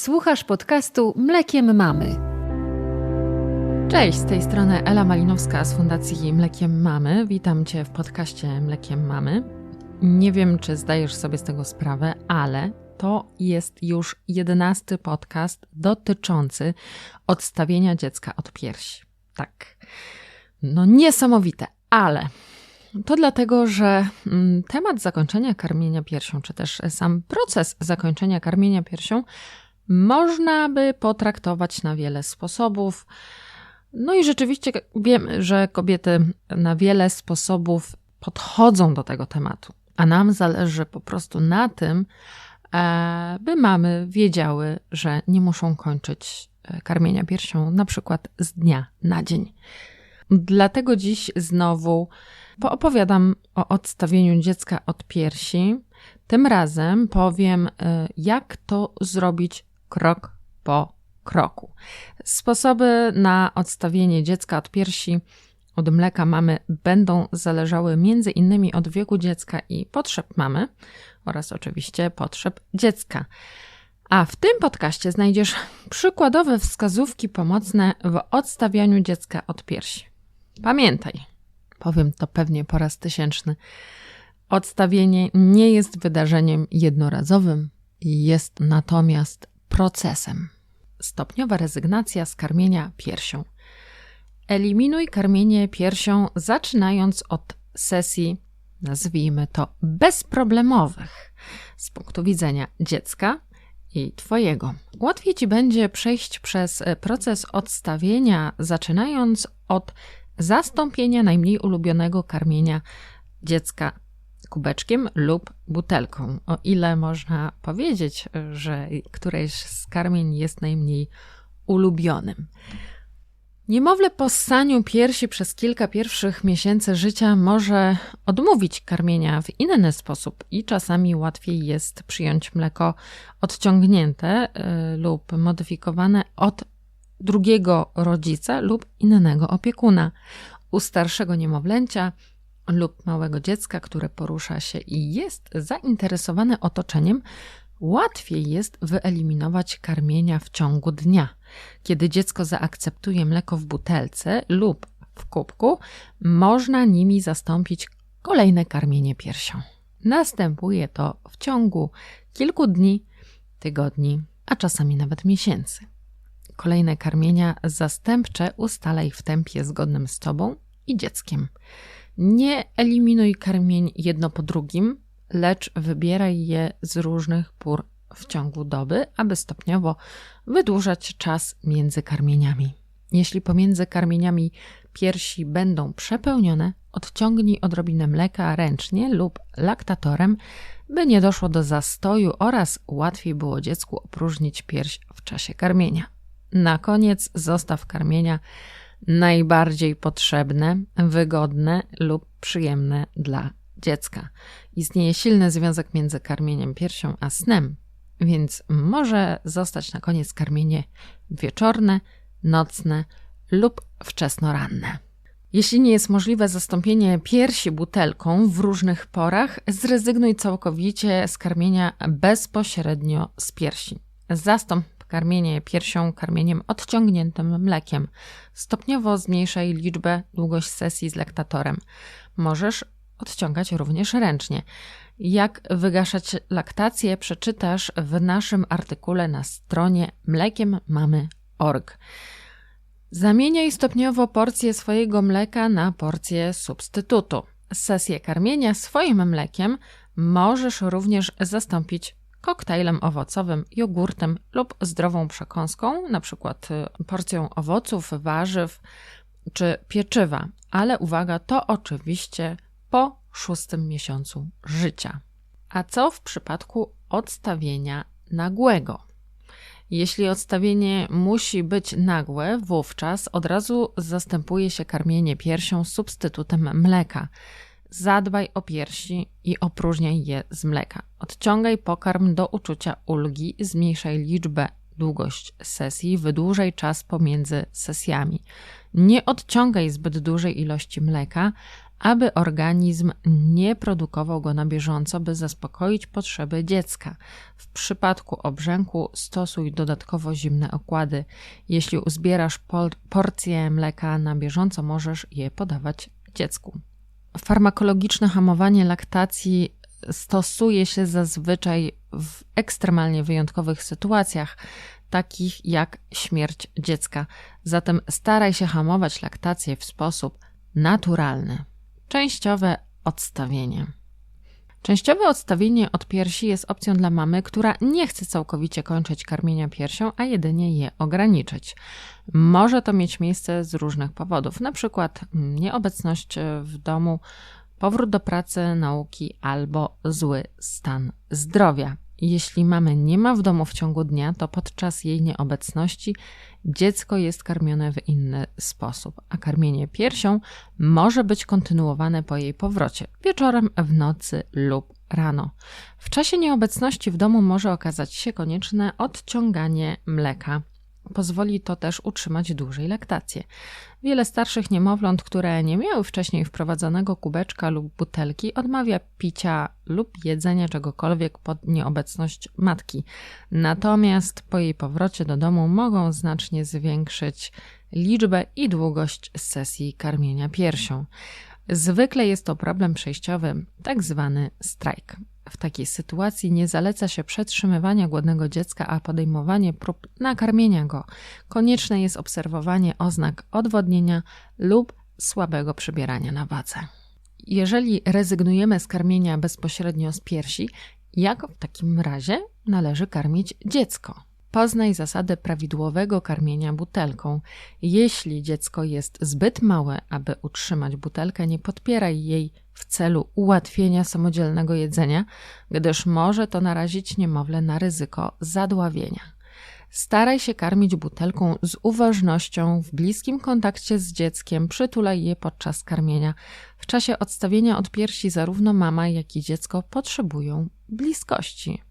Słuchasz podcastu Mlekiem Mamy. Cześć, z tej strony Ela Malinowska z Fundacji Mlekiem Mamy. Witam Cię w podcaście Mlekiem Mamy. Nie wiem, czy zdajesz sobie z tego sprawę, ale to jest już jedenasty podcast dotyczący odstawienia dziecka od piersi. Tak. No niesamowite, ale to dlatego, że mm, temat zakończenia karmienia piersią, czy też sam proces zakończenia karmienia piersią, można by potraktować na wiele sposobów. No i rzeczywiście wiemy, że kobiety na wiele sposobów podchodzą do tego tematu, a nam zależy po prostu na tym, e, by mamy wiedziały, że nie muszą kończyć e, karmienia piersią na przykład z dnia na dzień. Dlatego dziś znowu poopowiadam o odstawieniu dziecka od piersi. Tym razem powiem, e, jak to zrobić krok po kroku. Sposoby na odstawienie dziecka od piersi od mleka mamy będą zależały między innymi od wieku dziecka i potrzeb mamy oraz oczywiście potrzeb dziecka. A w tym podcaście znajdziesz przykładowe wskazówki pomocne w odstawianiu dziecka od piersi. Pamiętaj, powiem to pewnie po raz tysięczny, odstawienie nie jest wydarzeniem jednorazowym, jest natomiast procesem. Stopniowa rezygnacja z karmienia piersią. Eliminuj karmienie piersią, zaczynając od sesji, nazwijmy to bezproblemowych z punktu widzenia dziecka i Twojego. Łatwiej Ci będzie przejść przez proces odstawienia, zaczynając od zastąpienia najmniej ulubionego karmienia dziecka kubeczkiem lub butelką. O ile można powiedzieć, że któreś z karmień jest najmniej ulubionym. Niemowlę po ssaniu piersi przez kilka pierwszych miesięcy życia może odmówić karmienia w inny sposób i czasami łatwiej jest przyjąć mleko odciągnięte y, lub modyfikowane od drugiego rodzica lub innego opiekuna. U starszego niemowlęcia lub małego dziecka, które porusza się i jest zainteresowane otoczeniem, łatwiej jest wyeliminować karmienia w ciągu dnia. Kiedy dziecko zaakceptuje mleko w butelce lub w kubku, można nimi zastąpić kolejne karmienie piersią. Następuje to w ciągu kilku dni, tygodni, a czasami nawet miesięcy. Kolejne karmienia zastępcze ustalaj w tempie zgodnym z Tobą i dzieckiem. Nie eliminuj karmień jedno po drugim, lecz wybieraj je z różnych pór w ciągu doby, aby stopniowo wydłużać czas między karmieniami. Jeśli pomiędzy karmieniami piersi będą przepełnione, odciągnij odrobinę mleka ręcznie lub laktatorem, by nie doszło do zastoju oraz łatwiej było dziecku opróżnić pierś w czasie karmienia. Na koniec zostaw karmienia najbardziej potrzebne, wygodne lub przyjemne dla dziecka. Istnieje silny związek między karmieniem piersią a snem, więc może zostać na koniec karmienie wieczorne, nocne lub wczesnoranne. Jeśli nie jest możliwe zastąpienie piersi butelką w różnych porach, zrezygnuj całkowicie z karmienia bezpośrednio z piersi. Zastąp karmienie piersią karmieniem odciągniętym mlekiem. Stopniowo zmniejszaj liczbę, długość sesji z laktatorem. Możesz odciągać również ręcznie. Jak wygaszać laktację przeczytasz w naszym artykule na stronie mlekiem mamy.org. Zamieniaj stopniowo porcję swojego mleka na porcję substytutu. Sesję karmienia swoim mlekiem możesz również zastąpić koktajlem owocowym, jogurtem lub zdrową przekąską, przykład y, porcją owoców, warzyw czy pieczywa. Ale uwaga, to oczywiście po szóstym miesiącu życia. A co w przypadku odstawienia nagłego? Jeśli odstawienie musi być nagłe, wówczas od razu zastępuje się karmienie piersią substytutem mleka. Zadbaj o piersi i opróżniaj je z mleka. Odciągaj pokarm do uczucia ulgi, zmniejszaj liczbę, długość sesji, wydłużaj czas pomiędzy sesjami. Nie odciągaj zbyt dużej ilości mleka, aby organizm nie produkował go na bieżąco, by zaspokoić potrzeby dziecka. W przypadku obrzęku stosuj dodatkowo zimne okłady. Jeśli uzbierasz porcje mleka na bieżąco, możesz je podawać dziecku. Farmakologiczne hamowanie laktacji stosuje się zazwyczaj w ekstremalnie wyjątkowych sytuacjach, takich jak śmierć dziecka. Zatem staraj się hamować laktację w sposób naturalny. Częściowe odstawienie. Częściowe odstawienie od piersi jest opcją dla mamy, która nie chce całkowicie kończyć karmienia piersią, a jedynie je ograniczyć. Może to mieć miejsce z różnych powodów, na przykład nieobecność w domu, powrót do pracy, nauki albo zły stan zdrowia. Jeśli mamy nie ma w domu w ciągu dnia, to podczas jej nieobecności dziecko jest karmione w inny sposób, a karmienie piersią może być kontynuowane po jej powrocie wieczorem, w nocy lub rano. W czasie nieobecności w domu może okazać się konieczne odciąganie mleka Pozwoli to też utrzymać dłużej laktację. Wiele starszych niemowląt, które nie miały wcześniej wprowadzonego kubeczka lub butelki, odmawia picia lub jedzenia czegokolwiek pod nieobecność matki. Natomiast po jej powrocie do domu mogą znacznie zwiększyć liczbę i długość sesji karmienia piersią. Zwykle jest to problem przejściowy, tak zwany strajk. W takiej sytuacji nie zaleca się przetrzymywania głodnego dziecka, a podejmowanie prób nakarmienia go. Konieczne jest obserwowanie oznak odwodnienia lub słabego przybierania na wadze. Jeżeli rezygnujemy z karmienia bezpośrednio z piersi, jak w takim razie należy karmić dziecko? Poznaj zasadę prawidłowego karmienia butelką. Jeśli dziecko jest zbyt małe, aby utrzymać butelkę, nie podpieraj jej w celu ułatwienia samodzielnego jedzenia, gdyż może to narazić niemowlę na ryzyko zadławienia. Staraj się karmić butelką z uważnością, w bliskim kontakcie z dzieckiem, przytulaj je podczas karmienia. W czasie odstawienia od piersi zarówno mama, jak i dziecko potrzebują bliskości.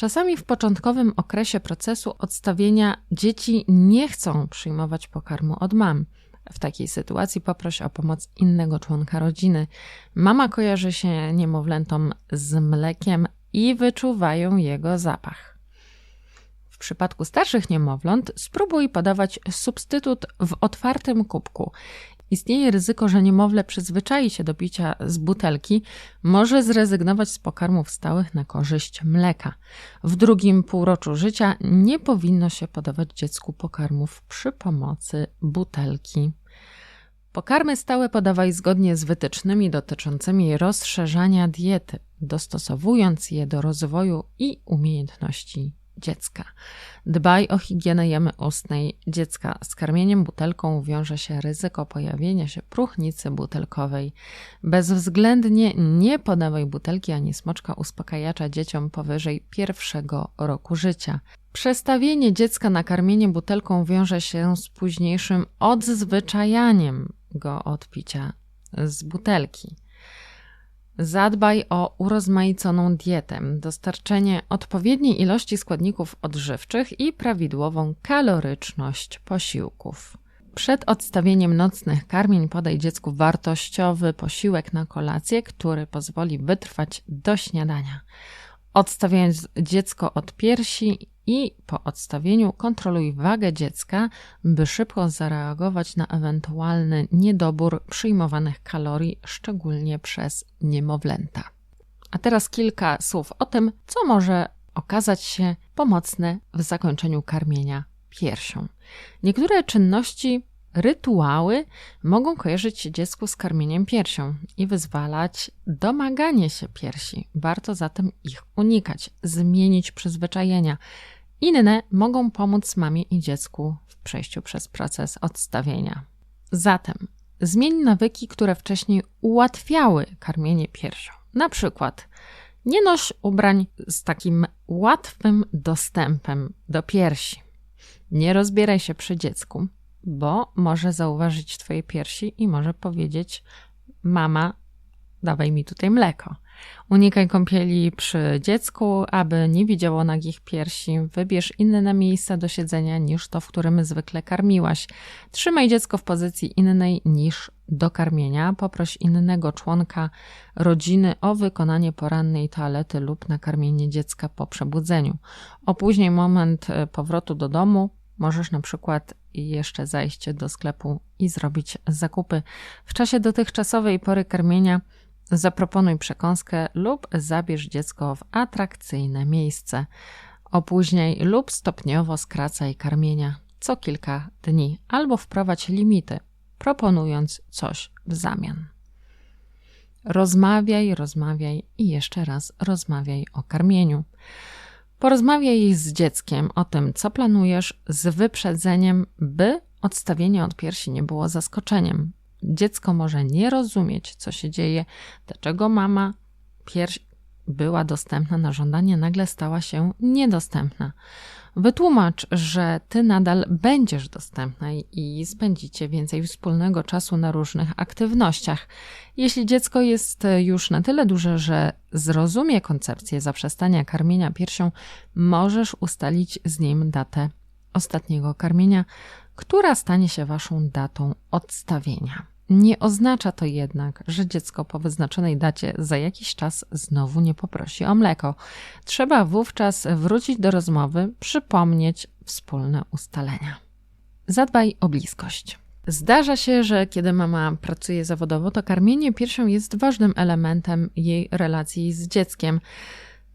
Czasami w początkowym okresie procesu odstawienia dzieci nie chcą przyjmować pokarmu od mam. W takiej sytuacji poproś o pomoc innego członka rodziny. Mama kojarzy się niemowlętom z mlekiem i wyczuwają jego zapach. W przypadku starszych niemowląt spróbuj podawać substytut w otwartym kubku Istnieje ryzyko, że niemowlę przyzwyczai się do picia z butelki, może zrezygnować z pokarmów stałych na korzyść mleka. W drugim półroczu życia nie powinno się podawać dziecku pokarmów przy pomocy butelki. Pokarmy stałe podawaj zgodnie z wytycznymi dotyczącymi rozszerzania diety, dostosowując je do rozwoju i umiejętności dziecka. Dbaj o higienę jamy ustnej dziecka. Z karmieniem butelką wiąże się ryzyko pojawienia się próchnicy butelkowej. Bezwzględnie nie podawaj butelki ani smoczka uspokajacza dzieciom powyżej pierwszego roku życia. Przestawienie dziecka na karmienie butelką wiąże się z późniejszym odzwyczajaniem go od picia z butelki. Zadbaj o urozmaiconą dietę, dostarczenie odpowiedniej ilości składników odżywczych i prawidłową kaloryczność posiłków. Przed odstawieniem nocnych karmień podaj dziecku wartościowy posiłek na kolację, który pozwoli wytrwać do śniadania. Odstawiając dziecko od piersi i po odstawieniu kontroluj wagę dziecka, by szybko zareagować na ewentualny niedobór przyjmowanych kalorii, szczególnie przez niemowlęta. A teraz kilka słów o tym, co może okazać się pomocne w zakończeniu karmienia piersią. Niektóre czynności Rytuały mogą kojarzyć się dziecku z karmieniem piersią i wyzwalać domaganie się piersi. Warto zatem ich unikać, zmienić przyzwyczajenia. Inne mogą pomóc mamie i dziecku w przejściu przez proces odstawienia. Zatem zmień nawyki, które wcześniej ułatwiały karmienie piersią. Na przykład nie noś ubrań z takim łatwym dostępem do piersi. Nie rozbieraj się przy dziecku bo może zauważyć Twoje piersi i może powiedzieć: Mama, dawaj mi tutaj mleko. Unikaj kąpieli przy dziecku, aby nie widziało nagich piersi. Wybierz inne miejsce do siedzenia niż to, w którym zwykle karmiłaś. Trzymaj dziecko w pozycji innej niż do karmienia, poproś innego członka rodziny o wykonanie porannej toalety lub nakarmienie dziecka po przebudzeniu. Opóźnij moment e, powrotu do domu. Możesz na przykład jeszcze zajść do sklepu i zrobić zakupy. W czasie dotychczasowej pory karmienia zaproponuj przekąskę lub zabierz dziecko w atrakcyjne miejsce. Opóźniaj lub stopniowo skracaj karmienia co kilka dni albo wprowadź limity, proponując coś w zamian. Rozmawiaj, rozmawiaj i jeszcze raz rozmawiaj o karmieniu. Porozmawiaj z dzieckiem o tym, co planujesz, z wyprzedzeniem, by odstawienie od piersi nie było zaskoczeniem. Dziecko może nie rozumieć, co się dzieje, dlaczego mama pierś była dostępna na żądanie, nagle stała się niedostępna. Wytłumacz, że ty nadal będziesz dostępna i spędzicie więcej wspólnego czasu na różnych aktywnościach. Jeśli dziecko jest już na tyle duże, że zrozumie koncepcję zaprzestania karmienia piersią, możesz ustalić z nim datę ostatniego karmienia, która stanie się waszą datą odstawienia. Nie oznacza to jednak, że dziecko po wyznaczonej dacie za jakiś czas znowu nie poprosi o mleko. Trzeba wówczas wrócić do rozmowy, przypomnieć wspólne ustalenia. Zadbaj o bliskość. Zdarza się, że kiedy mama pracuje zawodowo, to karmienie piersią jest ważnym elementem jej relacji z dzieckiem.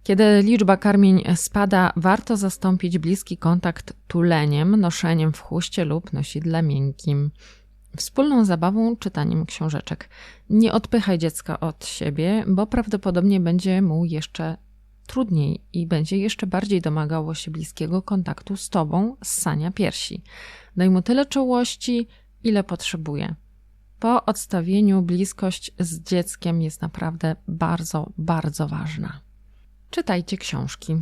Kiedy liczba karmień spada, warto zastąpić bliski kontakt tuleniem, noszeniem w chuście lub nosidle miękkim wspólną zabawą czytaniem książeczek. Nie odpychaj dziecka od siebie, bo prawdopodobnie będzie mu jeszcze trudniej i będzie jeszcze bardziej domagało się bliskiego kontaktu z tobą, ssania piersi. Daj mu tyle czułości, ile potrzebuje. Po odstawieniu bliskość z dzieckiem jest naprawdę bardzo, bardzo ważna. Czytajcie książki.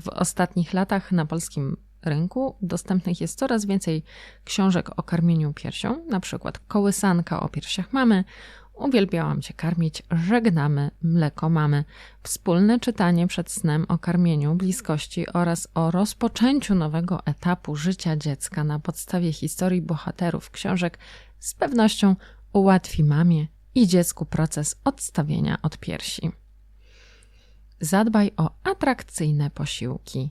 W ostatnich latach na polskim rynku. Dostępnych jest coraz więcej książek o karmieniu piersią, na przykład Kołysanka o piersiach mamy, Uwielbiałam Cię karmić, żegnamy mleko mamy. Wspólne czytanie przed snem o karmieniu, bliskości oraz o rozpoczęciu nowego etapu życia dziecka. Na podstawie historii bohaterów książek z pewnością ułatwi mamie i dziecku proces odstawienia od piersi. Zadbaj o atrakcyjne posiłki.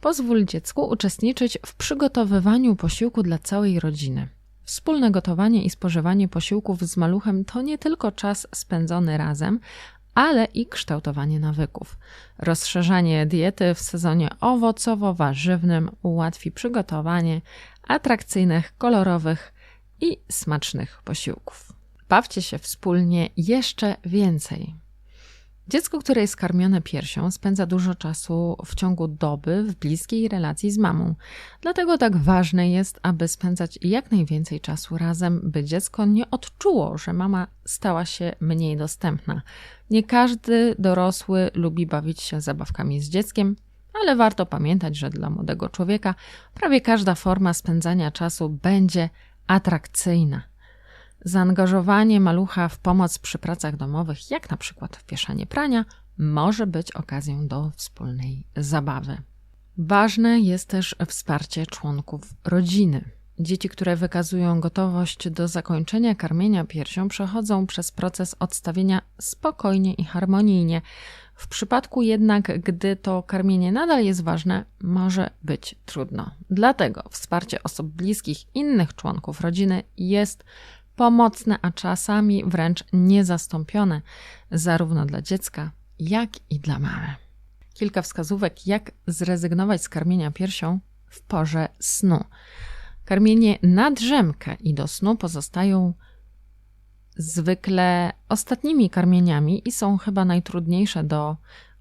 Pozwól dziecku uczestniczyć w przygotowywaniu posiłku dla całej rodziny. Wspólne gotowanie i spożywanie posiłków z maluchem to nie tylko czas spędzony razem, ale i kształtowanie nawyków. Rozszerzanie diety w sezonie owocowo-warzywnym ułatwi przygotowanie atrakcyjnych, kolorowych i smacznych posiłków. Bawcie się wspólnie jeszcze więcej. Dziecko, które jest karmione piersią, spędza dużo czasu w ciągu doby w bliskiej relacji z mamą. Dlatego tak ważne jest, aby spędzać jak najwięcej czasu razem, by dziecko nie odczuło, że mama stała się mniej dostępna. Nie każdy dorosły lubi bawić się zabawkami z dzieckiem, ale warto pamiętać, że dla młodego człowieka prawie każda forma spędzania czasu będzie atrakcyjna. Zaangażowanie malucha w pomoc przy pracach domowych, jak na przykład w wieszanie prania, może być okazją do wspólnej zabawy. Ważne jest też wsparcie członków rodziny. Dzieci, które wykazują gotowość do zakończenia karmienia piersią, przechodzą przez proces odstawienia spokojnie i harmonijnie. W przypadku jednak, gdy to karmienie nadal jest ważne, może być trudno. Dlatego wsparcie osób bliskich, innych członków rodziny jest pomocne, a czasami wręcz niezastąpione, zarówno dla dziecka, jak i dla mamy. Kilka wskazówek, jak zrezygnować z karmienia piersią w porze snu. Karmienie na drzemkę i do snu pozostają zwykle ostatnimi karmieniami i są chyba najtrudniejsze do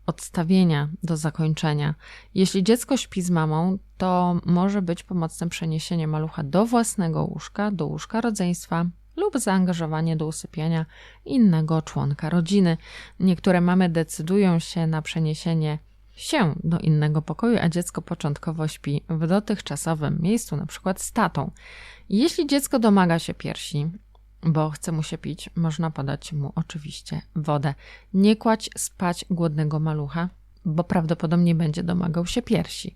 odstawienia, do zakończenia. Jeśli dziecko śpi z mamą, to może być pomocne przeniesienie malucha do własnego łóżka, do łóżka rodzeństwa lub zaangażowanie do usypiania innego członka rodziny. Niektóre mamy decydują się na przeniesienie się do innego pokoju, a dziecko początkowo śpi w dotychczasowym miejscu, na przykład z tatą. Jeśli dziecko domaga się piersi, bo chce mu się pić, można podać mu oczywiście wodę. Nie kładź spać głodnego malucha, bo prawdopodobnie będzie domagał się piersi.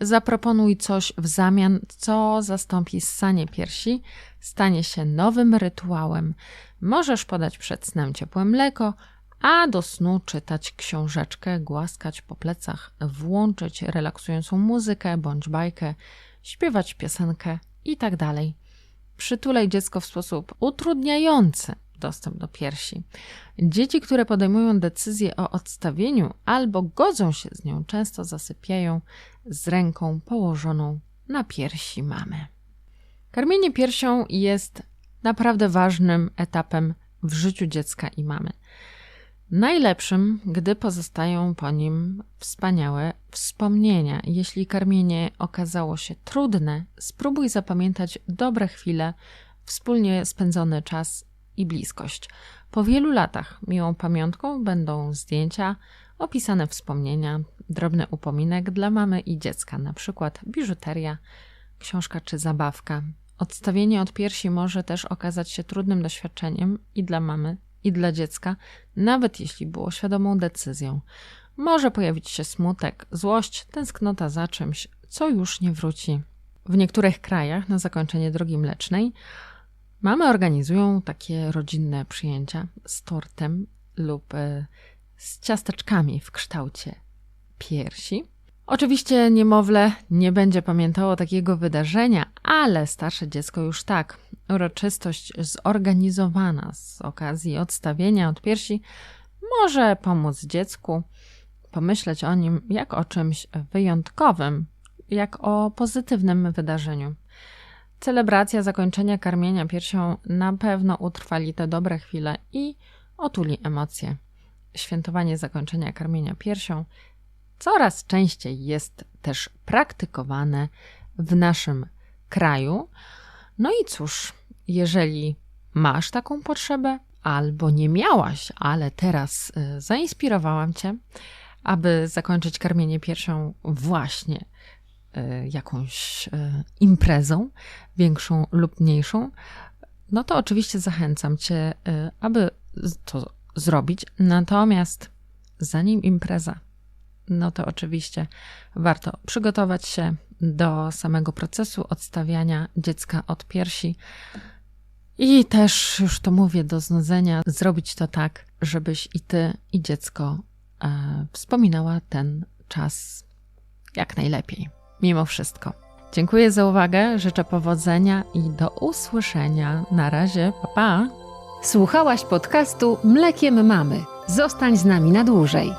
Zaproponuj coś w zamian, co zastąpi ssanie piersi, stanie się nowym rytuałem. Możesz podać przed snem ciepłe mleko, a do snu czytać książeczkę, głaskać po plecach, włączyć relaksującą muzykę bądź bajkę, śpiewać piosenkę itd. Tak Przytulaj dziecko w sposób utrudniający dostęp do piersi. Dzieci, które podejmują decyzję o odstawieniu albo godzą się z nią, często zasypiają z ręką położoną na piersi mamy. Karmienie piersią jest naprawdę ważnym etapem w życiu dziecka i mamy. Najlepszym, gdy pozostają po nim wspaniałe wspomnienia. Jeśli karmienie okazało się trudne, spróbuj zapamiętać dobre chwile, wspólnie spędzony czas i bliskość. Po wielu latach miłą pamiątką będą zdjęcia, opisane wspomnienia, drobny upominek dla mamy i dziecka, na przykład biżuteria, książka czy zabawka. Odstawienie od piersi może też okazać się trudnym doświadczeniem i dla mamy, i dla dziecka, nawet jeśli było świadomą decyzją. Może pojawić się smutek, złość, tęsknota za czymś, co już nie wróci. W niektórych krajach na zakończenie drogi mlecznej mamy organizują takie rodzinne przyjęcia z tortem lub e, z ciasteczkami w kształcie piersi. Oczywiście niemowlę nie będzie pamiętało takiego wydarzenia, ale starsze dziecko już tak. Uroczystość zorganizowana z okazji odstawienia od piersi może pomóc dziecku pomyśleć o nim jak o czymś wyjątkowym, jak o pozytywnym wydarzeniu. Celebracja zakończenia karmienia piersią na pewno utrwali te dobre chwile i otuli emocje. Świętowanie zakończenia karmienia piersią coraz częściej jest też praktykowane w naszym kraju. No i cóż, jeżeli masz taką potrzebę, albo nie miałaś, ale teraz y, zainspirowałam Cię, aby zakończyć karmienie piersią właśnie jakąś y, imprezą, większą lub mniejszą, no to oczywiście zachęcam Cię, aby to zrobić. Natomiast zanim impreza, no to oczywiście warto przygotować się do samego procesu odstawiania dziecka od piersi. I też, już to mówię, do znudzenia, zrobić to tak, żebyś i ty, i dziecko e, wspominała ten czas jak najlepiej, mimo wszystko. Dziękuję za uwagę, życzę powodzenia i do usłyszenia. Na razie, pa pa! Słuchałaś podcastu Mlekiem Mamy. Zostań z nami na dłużej.